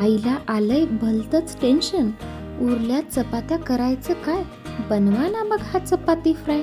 आईला आलंय भलतंच टेन्शन उरल्या चपात्या करायचं काय? बनवा ना मग हा चपाती फ्राय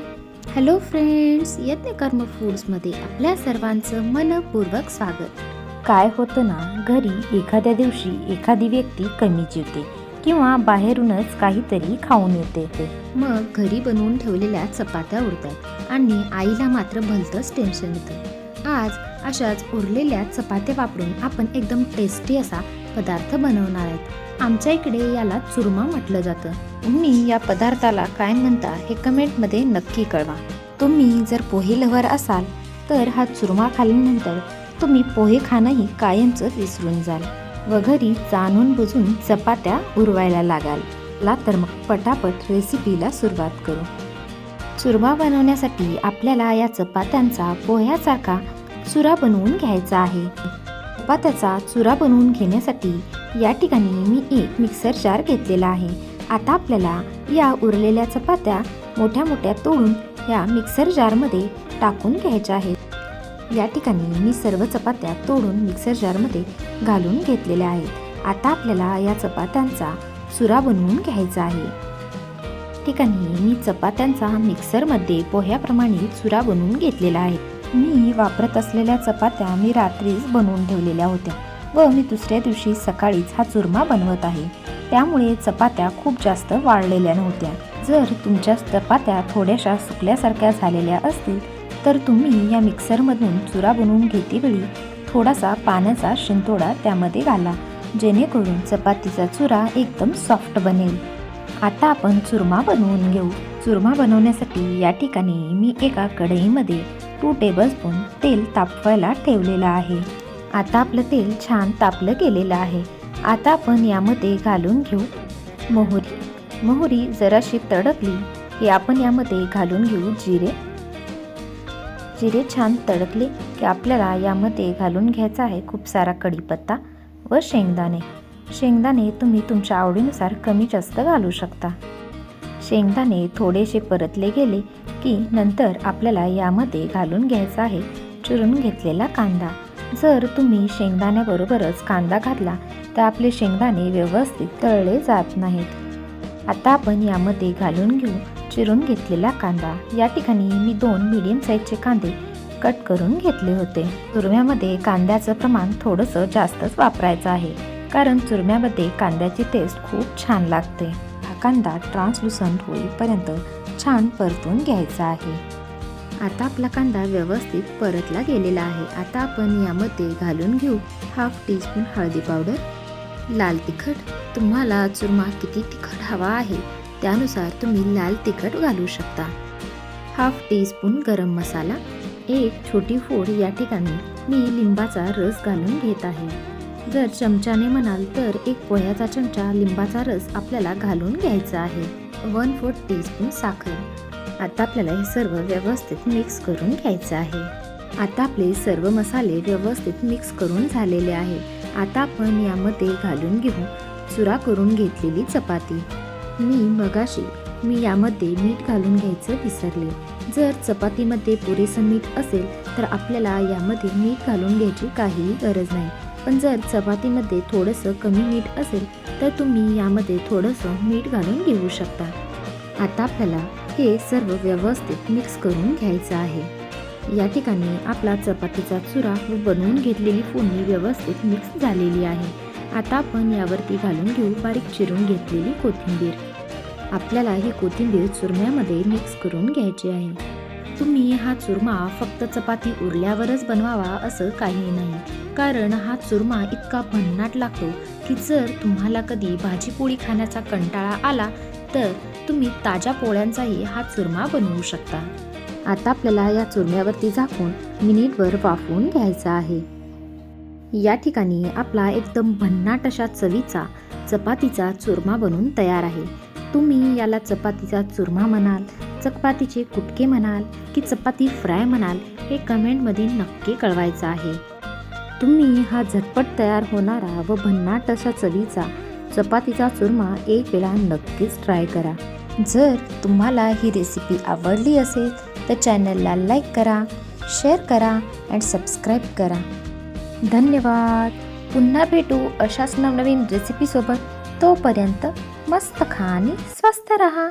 हॅलो फ्रेंड्स यज्ञ कर्म फूड्समध्ये आपल्या सर्वांचं मनपूर्वक स्वागत. काय होतं ना घरी एखाद्या दिवशी एखादी व्यक्ती कमी जेवते किंवा बाहेरूनच काहीतरी खाऊन येते. ते मग घरी बनवून ठेवलेल्या चपात्या उरतात आणि आईला मात्र भलतंच टेन्शन येतं. आज अशाच उरलेल्या चपात्या वापरून आपण एकदम टेस्टी असा पदार्थ बनवणार आहेत. आमच्या इकडे याला चुरमा म्हटलं जातं. तुम्ही या पदार्थाला काय म्हणता हे कमेंटमध्ये नक्की कळवा. तुम्ही जर पोहे लवर असाल तर हा चुरमा खाल्ल्यानंतर तुम्ही पोहे खाणंही कायमचं विसरून जाल व घरी जाणून बुजून चपात्या उरवायला लागाल. ला तर मग पटापट रेसिपीला सुरुवात करू. चुरमा बनवण्यासाठी आपल्याला या चपात्यांचा पोह्यासारखा चुरा बनवून घ्यायचा आहे. चपात्याचा चुरा बनवून घेण्यासाठी या ठिकाणी मी एक मिक्सर जार घेतलेला आहे. आता आपल्याला या उरलेल्या चपात्या मोठ्या मोठ्या तोडून या मिक्सर जारमध्ये टाकून घ्यायच्या आहेत. या ठिकाणी मी सर्व चपात्या तोडून मिक्सर जारमध्ये घालून घेतलेल्या आहेत. आता आपल्याला या चपात्यांचा चुरा बनवून घ्यायचा आहे. ठिकाणी मी चपात्यांचा मिक्सरमध्ये पोह्याप्रमाणे चुरा बनवून घेतलेला आहे. मी वापरत असलेल्या चपात्या मी रात्रीच बनवून ठेवलेल्या होत्या व मी दुसऱ्या दिवशी सकाळीच हा चुरमा बनवत आहे. त्यामुळे चपात्या खूप जास्त वाळलेल्या नव्हत्या. जर तुमच्या चपात्या थोड्याशा सुकल्यासारख्या झालेल्या असतील तर तुम्ही या मिक्सरमधून चुरा बनवून घेतेवेळी थोडासा पाण्याचा शिंतोडा त्यामध्ये घाला जेणेकरून चपातीचा चुरा एकदम सॉफ्ट बनेल. आता आपण चुरमा बनवून घेऊ. चुरमा बनवण्यासाठी या ठिकाणी मी एका कढईमध्ये टू टेबलस्पून तेल तापवायला ठेवलेलं आहे. आता आपलं तेल छान तापलं गेलेलं आहे. आता आपण यामध्ये घालून घेऊ मोहरी. मोहरी जराशी तडकली की आपण यामध्ये घालून घेऊ जिरे. जिरे छान तडकले की आपल्याला यामध्ये घालून घ्यायचा आहे खूप सारा कढीपत्ता व शेंगदाणे. शेंगदाणे तुम्ही तुमच्या आवडीनुसार कमी जास्त घालू शकता. शेंगदाणे थोडेसे परतले गेले की नंतर आपल्याला यामध्ये घालून घ्यायचा आहे. चिरून घेतलेला कांदा. जर तुम्ही शेंगदाण्याबरोबरच कांदा घातला तर आपले शेंगदाणे व्यवस्थित तळले जात नाहीत. आता आपण यामध्ये घालून घेऊ. चिरून घेतलेला कांदा. या ठिकाणी मी दोन मीडियम साईजचे कांदे कट करून घेतले होते. चुरम्यामध्ये कांद्याचं प्रमाण थोडंसं जास्तच वापरायचं आहे. कारण चुरम्यामध्ये कांद्याची टेस्ट खूप छान लागते. हा कांदा ट्रान्सलुसंट होईपर्यंत छान परतून घ्यायचा आहे. आता आपला कांदा व्यवस्थित परतला गेलेला आहे. आता आपण यामध्ये घालून घेऊ हाफ टीस्पून हळदी पावडर. लाल तिखट. तुम्हाला चुरमा किती तिखट हवा आहे त्यानुसार तुम्ही लाल तिखट घालू शकता. हाफ टीस्पून गरम मसाला. एक छोटी फोड या ठिकाणी मी लिंबाचा रस घालून घेत आहे. जर चमच्याने म्हणाल तर एक पोह्याचा चमचा लिंबाचा रस आपल्याला घालून घ्यायचा आहे. वन फोर्थ टीस्पून साखर. आता आपल्याला हे सर्व व्यवस्थित मिक्स करून घ्यायचं आहे. आता आपले सर्व मसाले व्यवस्थित मिक्स करून झालेले आहे आता आपण यामध्ये घालून घेऊ चुरा करून घेतलेली चपाती. मी मगाशी मी यामध्ये मीठ घालून घ्यायचं विसरले. जर चपातीमध्ये पुरेसं मीठ असेल तर आपल्याला यामध्ये मीठ घालून घ्यायची काहीही गरज नाही. पण जर चपातीमध्ये थोडंसं कमी मीठ असेल तर तुम्ही यामध्ये थोडंसं मीठ घालून घेऊ शकता. आता आपल्याला हे सर्व व्यवस्थित मिक्स करून घ्यायचं आहे. या ठिकाणी आपला चपातीचा चुरा व बनवून घेतलेली फोडणी व्यवस्थित मिक्स झालेली आहे. आता आपण यावरती घालून घेऊ बारीक चिरून घेतलेली कोथिंबीर. आपल्याला ही कोथिंबीर चुरम्यामध्ये मिक्स करून घ्यायची आहे. तुम्ही हा चुरमा फक्त चपाती उरल्यावरच बनवावा असं काही नाही. कारण हा चुरमा इतका भन्नाट लागतो की जर तुम्हाला कधी भाजीपोळी खाण्याचा कंटाळा आला तर तुम्ही ताज्या पोळ्यांचाही हा चुरमा बनवू शकता. आता आपल्याला या चुरम्यावरती झाकून मिनिटभर वाफवून घ्यायचा आहे. या ठिकाणी आपला एकदम भन्नाट अशा चवीचा चपातीचा चुरमा बनून तयार आहे. तुम्ही याला चपातीचा चुरमा म्हणाल चपातीचे कुटके म्हणाल की चपाती फ्राय म्हणाल हे कमेंटमध्ये नक्की कळवायचं आहे. तुम्ही हा झटपट तयार होणारा व भन्नाट अशा चवीचा चपातीचा चुरमा एक वेळा नक्कीच ट्राय करा. जर तुम्हाला ही रेसिपी आवडली असेल तर चॅनलला लाईक करा शेअर करा अँड सबस्क्राईब करा. धन्यवाद. पुन्हा भेटू अशाच नवनवीन रेसिपीसोबत. तोपर्यंत मस्त खा आणि स्वस्त रहा.